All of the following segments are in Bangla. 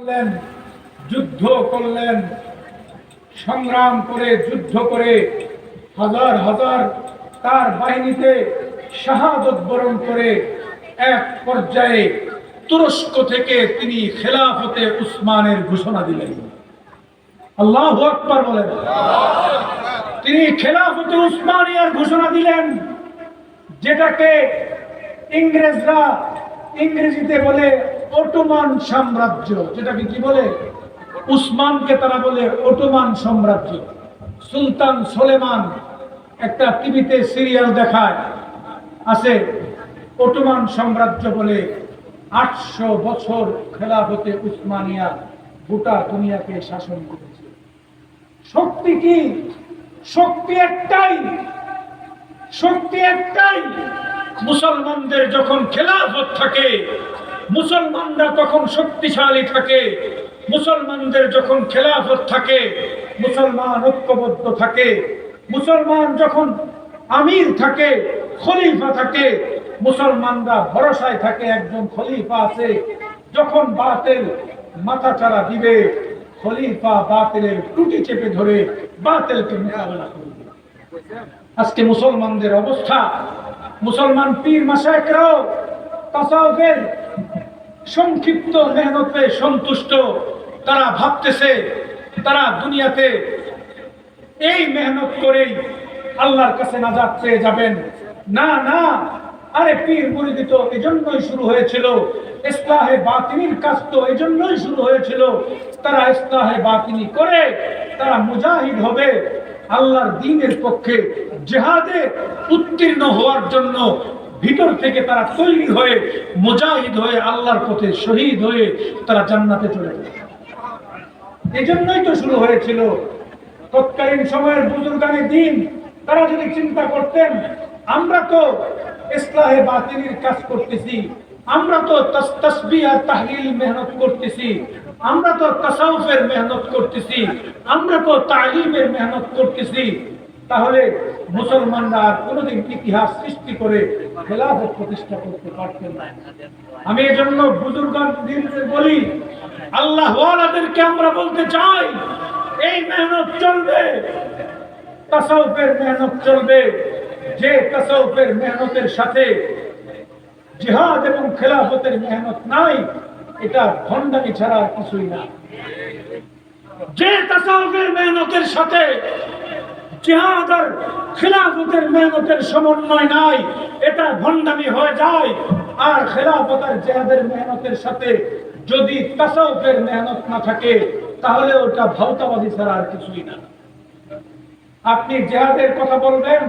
করলেন, যুদ্ধ করলেন, সংগ্রাম করে, যুদ্ধ করে হাজার হাজার তার বাহিনীতে শাহাদত বরণ করে এক পর্যায়ে তুরস্ক থেকে তিনি খেলাফতে উসমানের ঘোষণা দিলেন। আল্লাহ আকবার বলেন। তিনি খেলাফতে উসমানিয়ার ঘোষণা দিলেন, যেটাকে ইংরেজরা ইংরেজিতে বলে অটোমান সাম্রাজ্য, যেটাকে কি বলে? উসমানকে তারা বলে অটোমান সাম্রাজ্য। সুলতান সোলেমান একটা টিভিতে সিরিয়াল দেখায়, আছে অটোমান সাম্রাজ্য বলে। আটশো বছর খেলাফতে উসমানিয়া গোটা দুনিয়াকে শাসন করেছে। শক্তি কি? শক্তি একটাই। শক্তি একটাই। মুসলমানদের যখন খেলাফত থাকে মুসলমানরা তখন শক্তিশালী থাকে, মুসলমানদের যখন খেলাফত থাকে, মুসলমান ঐক্যবদ্ধ থাকে, মুসলমান যখন আমির থাকে, খলিফা থাকে, মুসলমানরা ভরসায় থাকে, একজন খলিফা আছে, যখন বাতিল মাথা চারা দিবে, খলিফা বাতিলের টুটি চেপে ধরে বাতিলকে মোকাবেলা করবে। আজকে মুসলমানদের অবস্থা, মুসলমান পীর মাসায়করাও তাসাউফের সংক্ষিপ্ত মেহনতে সন্তুষ্ট। তারা ভাবতেছে, তারা দুনিয়াতে এই মেহনত করেই আল্লাহর কাছে নাজাত পেয়ে যাবেন। না না, আরে পীর মুরিদি তো এজন্যই শুরু হয়েছিল। ইসলাহে বাতিনির কাজ তো এজন্যই শুরু হয়েছিল। তারা ইসলাহে বাতিনি করে তারা মুজাহিদ হবে। আল্লাহর দিনের পক্ষে জেহাদে উত্তীর্ণ হওয়ার জন্য ভিতর থেকে তারা তৈরি হয়ে, মুজাহিদ হয়ে, আল্লাহর পথে শহীদ হয়ে তারা জান্নাতে চলে যাবে এই জন্যই তো শুরু হয়েছিল। তৎকালীন সময়ের বুজুর্গানের দিন, তারা যদি চিন্তা করতেন, আমরা তো ইসলাহে বাতিলের কাজ করতেছি, আমরা তো তাস- তাসবিহ আর তাহলিল মেহনত করতেছি, আমরা তো তাসাউফের মেহনত করতেছি, আমরা তো তালিমের মেহনত করতেছি তাহলে মুসলমানরা আর কোনোদিন ইতিহাস সৃষ্টি করে খেলাফত প্রতিষ্ঠা করতে পারতেন না। আমি এজন্য বুজুর্গদের বলি, আল্লাহ ওয়ালাদেরকে আমরা বলতে চাই, এই মেহনত চলবে, তাসাউফের মেহনত চলবে, যে তাসাউফের মেহনতের সাথে জিহাদ এবং খেলাফতের মেহনত নাই, এটা ভণ্ডামি ছাড়া কিছুই না। যে তাসাউফের মেহনতের সাথে জিহাদ আর খেলাফতের মেহনতের সমন্বয় নাই, এটা ভণ্ডামি হয়ে যায়। আর খেলাফত আর জিহাদের মেহনতের সাথে যদি তাসাউফের মেহনত না থাকে, তাহলে ওটা ভাউতাবাদী ছাড়া আর কিছুই না। আপনি জেহাদের কথা বলবেন,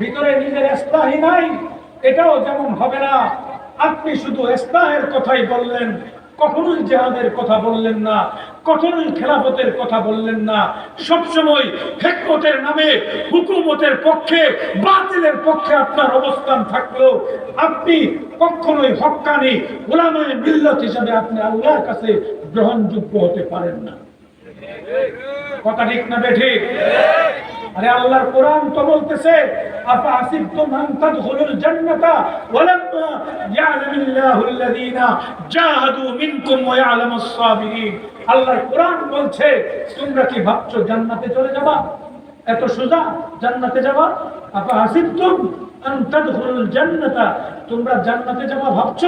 ভিতরে নিজের ইস্তাহি নাই, এটাও যেমন হবে না, আপনি শুধু ইস্তাহের কথাই বললেন। কখনোই জেহাদের কথা বললেন না, কখনোই খেলাফতের কথা বললেন না। সবসময় হেকমতের নামে, হুকুমতের পক্ষে, বাতিলের পক্ষে আপনার অবস্থান থাকল। আপনি কখনোই হক্কানি ওলামায় মিল্লত হিসাবে আপনি আল্লাহর কাছে গ্রহণযোগ্য হতে পারেন না। কথা ঠিক না বেঠিক আরে আল্লাহর কোরআন তো বলতেছে তাদখুলুল জান্নাতা ওয়ালাম্মা ইয়ালামিল্লাহু আল্লাযীনা জাহাদু মিনকুম ওয়া ইয়ালামাস সাবিরিন আল্লাহর কোরআন বলছে, তোমরা কি ভাবছ জান্নাতে চলে যাবা? এত জান্নাতে যাবা? তোমরা জান্নাতে যাবা ভাবছ?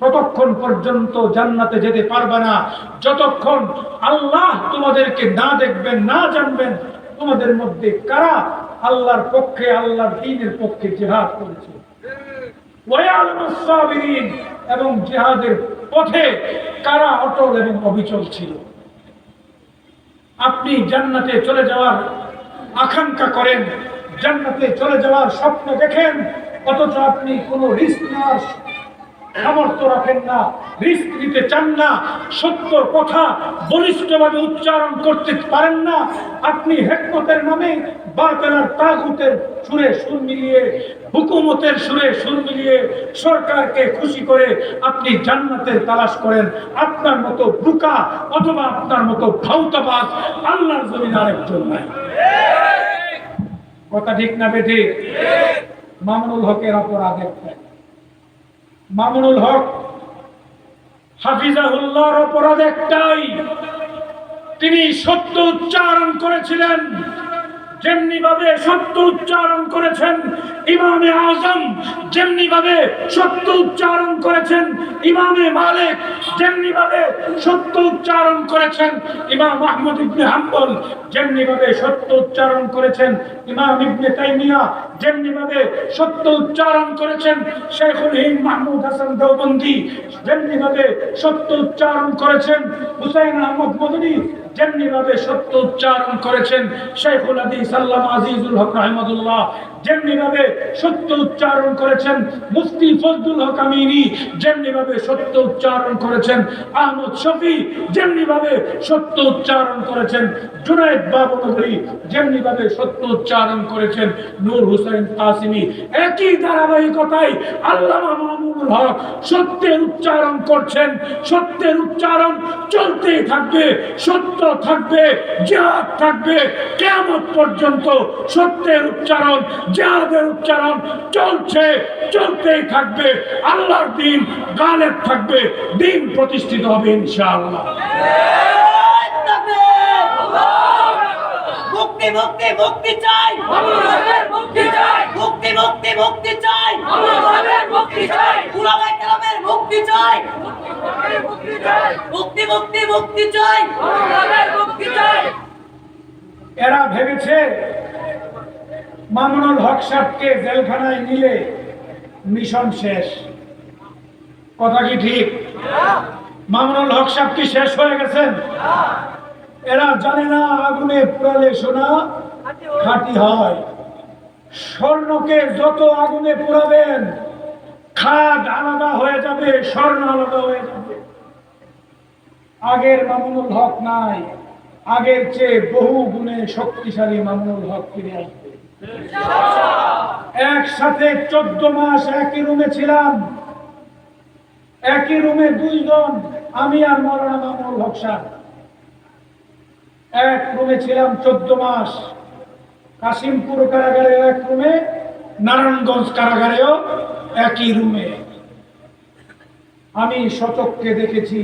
ততক্ষণ পর্যন্ত জান্নাতে যেতে পারবে না। যতক্ষণ আল্লাহ তোমাদেরকে না দেখবেন, না জানবেন, তোমাদের মধ্যে কারা আল্লাহর পক্ষে, আল্লাহর দিনের পক্ষে জেহাদ করেছে। এবং জেহাদের পথে কারা অটল এবং অবিচল ছিল? আপনি জান্নাতে চলে যাওয়ার আকাঙ্ক্ষা করেন, জান্নাতে চলে যাওয়ার স্বপ্ন দেখেন, অথচ আপনি কোনো রিস্ক নেওয়ার সামর্থ্য রাখেন না রিস্ক নিতে চান না সত্য কথা বলিষ্ঠভাবে উচ্চারণ করতে পারেন না। আপনি হেকমতের নামে বাতেলার তাগুতের সুরে সুর মিলিয়ে হুকুমতের সুরে সুর মিলিয়ে সরকারকে খুশি করে আপনি জান্নাতের তালাশ করেন। আপনার মতো বুকা অথবা আপনার মতো ভাউতাবাজ আল্লাহর জমিন আরেকজন নাই। কথা ঠিক না বেঠে মামুনুল হকের অপরাধ একটাই মামুনুল হক, হাফিজাহুল্লাহর অপরাধ একটাই। তিনি সত্য উচ্চারণ করেছিলেন যেমনি ভাবে সত্য উচ্চারণ করেছেন ইমামে আজম যেমনি ভাবে সত্য উচ্চারণ করেছেন ইমামে মালিক যেমনি ভাবে সত্য উচ্চারণ করেছেন ইমাম আহমদ ইবনে হাম্বল যেমনি সত্য উচ্চারণ করেছেন ইমাম ইবনে তাইমিয়া যেমনি সত্য উচ্চারণ করেছেন শেখুল হিন্দ মাহমুদ হাসান দেওবন্দি যেমনি ভাবে সত্য উচ্চারণ করেছেন হুসাইন আহমদ মদনী যেমনি ভাবে সত্য উচ্চারণ করেছেন শেখুল আদি সাল্লাম আজিজুল হক রহমদুল্লাহ যেমনি ভাবে সত্য উচ্চারণ করেছেন মুফতি ফজলুল হক আমিনী যেমনি ভাবে সত্য উচ্চারণ করেছেন আহমদ শফি যেমনি ভাবে সত্য উচ্চারণ করেছেন জুনায়েদ বাবনগরী যেমনি ভাবে সত্য উচ্চারণ করেছেন নূর হুসেন কাসিমি। একই ধারাবাহিকতায় আল্লামা মামুনুল হক সত্যের উচ্চারণ করছেন, সত্যের উচ্চারণ চলতেই থাকবে, সত্য থাকবে, জিহাদ থাকবে কেমন পর্যন্ত সত্যের উচ্চারণ জিহাদের উচ্চারণ চলছে চলতেই থাকবে আল্লাহর দিন গালেব থাকবে দিন প্রতিষ্ঠিত হবে ইনশাআল্লাহ। মুক্তি মুক্তি মুক্তি চাই। মুক্তি চাই। মুক্তি মুক্তি মুক্তি চাই। মুক্তি চাই। উলামায়ে কেরামের মুক্তি চাই। মুক্তি মুক্তি মুক্তি চাই। মুক্তি চাই। এরা ভেবেছে মামুনুল হক সাহেবকে জেলখানায় নিলে মিশন শেষ। কথা কি ঠিক? মামুনুল হক সাহেব কি শেষ হয়ে গেছেন? এরা জানে না আগুনে পুরালে সোনা, খাঁটি হয়। স্বর্ণকে যত আগুনে পুরাবেন খাদ আলাদা হয়ে যাবে, স্বর্ণ আলাদা হয়ে যাবে। আগের মামুনুল হক নাই, আগের চেয়ে বহু গুণে শক্তিশালী মামুনুল হক ফিরে আসবে। একসাথে চোদ্দ মাস একই রুমে ছিলাম। একই রুমে দুইজন, আমি আর মরানা মামুনুল হক এক রুমে ছিলাম চোদ্দ মাস। কাশিমপুর কারাগারে এক রুমে, নারায়ণগঞ্জ কারাগারেও একই রুমে। আমি শতককে দেখেছি।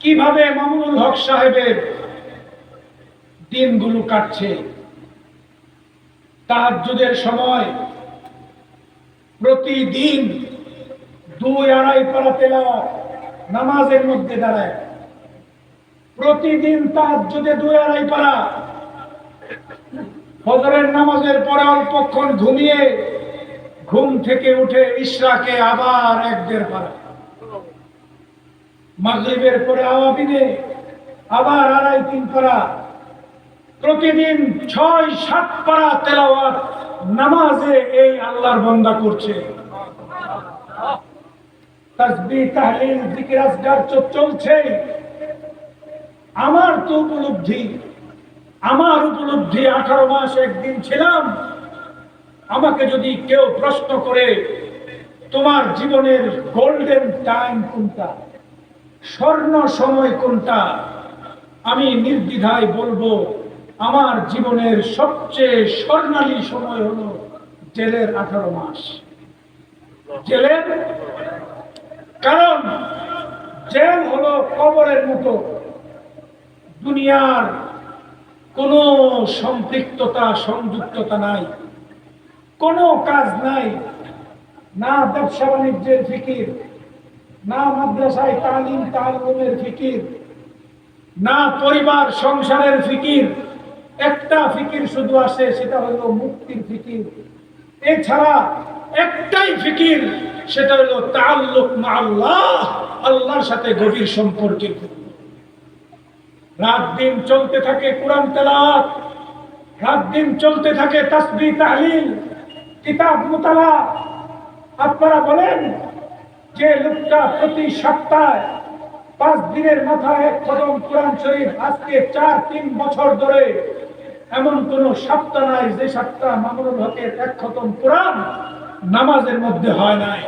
কীভাবে মামুনুল হক সাহেবের দিনগুলো কাটছে? তাহাজ্জুদের সময় প্রতিদিন দুই আড়াই পারা তেলাওয়াত নামাজের মধ্যে দাঁড়ায়। প্রতিদিন তাহাজ্জুদে দুই আড়াই পারা। ফজরের নামাজের পরে অল্পক্ষণ ঘুমিয়ে ঘুম থেকে উঠে ইশরাকে আবার এক দেড় পারা। মাগরিবের পরে আওয়াবিনে আবার আড়াই, তিন পারা। প্রতিদিন ছয়, সাত পারা তেলাওয়াত নামাজে এই আল্লাহর বন্দা করছে। চলছে। আমার তো উপলব্ধি, আমার উপলব্ধি আঠারো মাস একদিন ছিলাম। আমাকে যদি কেউ প্রশ্ন করে, তোমার জীবনের গোল্ডেন টাইম কোনটা? স্বর্ণ সময় কোনটা? আমি নির্দ্বিধায় বলব আমার জীবনের সবচেয়ে স্বর্ণালী সময় হলো জেলের আঠারো মাস। জেলের? কারণ জেল হলো কবরের মতো। দুনিয়ার কোনো সম্পৃক্ততা, সংযুক্ততা নাই। কোনো কাজ নাই। না ব্যবসা বাণিজ্যের ফিকির, না মাদ্রাসায় তালিম, তালুমের ফিকির, না পরিবার সংসারের ফিকির একটা ফিকির শুধু আসে, সেটা হলো মুক্তির ফিকির। এছাড়া একটাই ফিকির, সেটা হলো তাল্লুক মা আল্লাহ আল্লাহর সাথে গভীর সম্পর্কের রাত দিন চলতে থাকে কোরআন তেলাওয়াত রাত দিন চলতে থাকে তাসবিহ তাহলিল, কিতাব মুতালা আপনারা বলেন যে লোকটা প্রতি সপ্তাহে পাঁচ দিনের মাথায় এক খতম কোরআন শরীফ আজকে চার, তিন বছর ধরে এমন কোন সপ্তাহ নাই যে সপ্তাহ মামুনুল হকের এক খতম কোরআন নামাজের মধ্যে হয় নাই।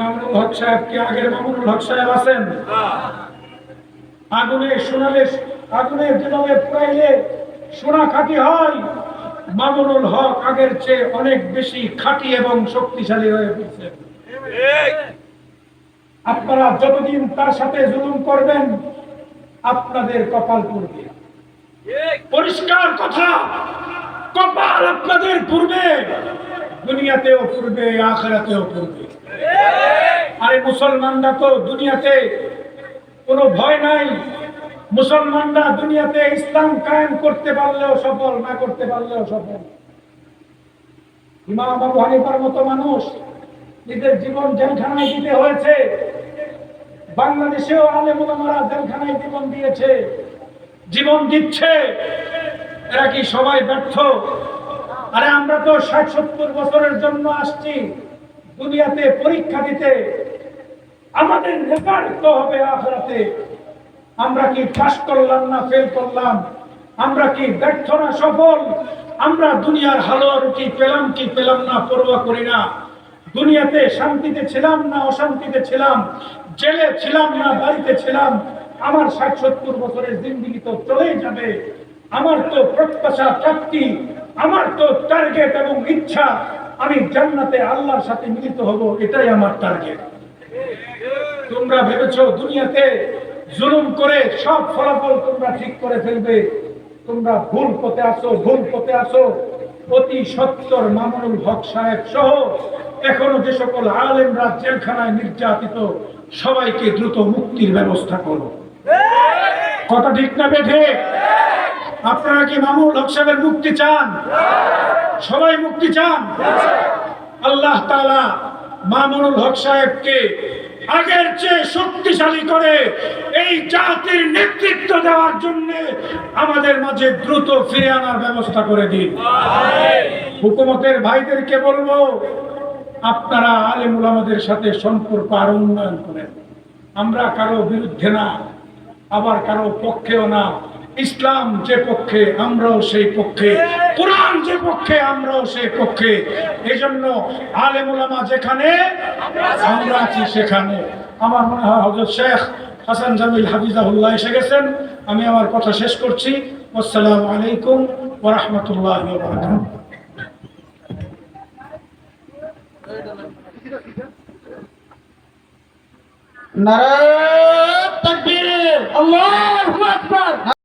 মামুনুল হক সাহেব কি আগের মামুনুল হক সাহেব আছেন? আগুনে শোনালে আগুনে যেভাবে পুরাইলে সোনা খাঁটি হয়, মামুনুল হক আগের চেয়ে অনেক বেশি খাঁটি এবং শক্তিশালী হয়ে পড়ছে আপনারা যতদিন তার সাথে জুলুম করবেন আপনাদের কপাল পূর্বে পরিষ্কার কথা কপাল আপনাদের পূর্বে দুনিয়াতেও পূর্বে আখেরাতেও পূর্বে আরে মুসলমানরা তো দুনিয়াতে কোনো ভয় নাই। মুসলমানরা দুনিয়াতে ইসলাম কায়েম করতে পারলেও সফল না করতে পারলেও সফল। ইমাম আবু হানিফার মতো মানুষ নিজের জীবন জেলখানায় দিতে হয়েছে। বাংলাদেশেও আলেমুলামারা জেলখানায় জীবন দিয়েছে, জীবন দিচ্ছে। এরা কি সবাই ব্যর্থ? আরে আমরা তো ষাট সত্তর বছরের জন্য আসছি, দুনিয়াতে পরীক্ষা দিতে। আমাদের রেজাল্ট তো হবে আখরাতে। আমরা কি পাস করলাম না ফেল করলাম? আমরা কি ব্যর্থ না সফল? আমরা দুনিয়ার হালুয়া রুটি পেলাম কি পেলাম না, পরোয়া করি না। দুনিয়াতে শান্তিতে ছিলাম না অশান্তিতে ছিলাম জেলে ছিলাম না, বাড়িতে ছিলাম, আমার ষাট সত্তর বছরের জিন্দিগি তো চলেই যাবে। আমার তো প্রত্যাশা, প্রাপ্তি, আমার তো টার্গেট এবং ইচ্ছা, আমি জান্নাতে আল্লাহর সাথে মিলিত হব, এটাই আমার টার্গেট তোমরা ভেবেছো দুনিয়াতে জুলুম করে সব ফলাফল তোমরা ঠিক করে ফেলবে, তোমরা ভুল পথে আসো, ভুল পথে আসো। অতি সত্তর মামুনুল হক সাহেব সহ এখনও যে সকল আলেমরা জেলখানায় নির্যাতিত, সবাইকে দ্রুত মুক্তির ব্যবস্থা করো। কথা ঠিক না বেঠে? আপনারা কি মামুনুল হক সাহেবের মুক্তি চান? সবাই মুক্তি চান? আল্লাহ তাআলা মামুনুল হক সাহেবকে আগের চেয়ে শক্তিশালী করে এই জাতির নেতৃত্ব দেওয়ার জন্য আমাদের মাঝে দ্রুত ফিরে আনার ব্যবস্থা করে দিন। হুকুমতের ভাইদেরকে বলব, আপনারা আলেমুল আমাদের সাথে সম্পর্ক আর উন্নয়ন করেন। আমরা কারও বিরুদ্ধে না, আবার কারও পক্ষেও না। ইসলাম যে পক্ষে, আমরাও সেই পক্ষে। কোরআন যে পক্ষে, আমরাও সেই পক্ষে। এই জন্য আলেমুলামা যেখানে, আমরা আছি সেখানে। আমার মনে হয় হজরত শেখ হাসান জামিল হাফিজাহুল্লাহ এসে গেছেন। আমি আমার কথা শেষ করছি। আসসালামু আলাইকুম ওরহমতুল্লাহ নারায়ণ তাকবীর। আল্লাহু আকবার।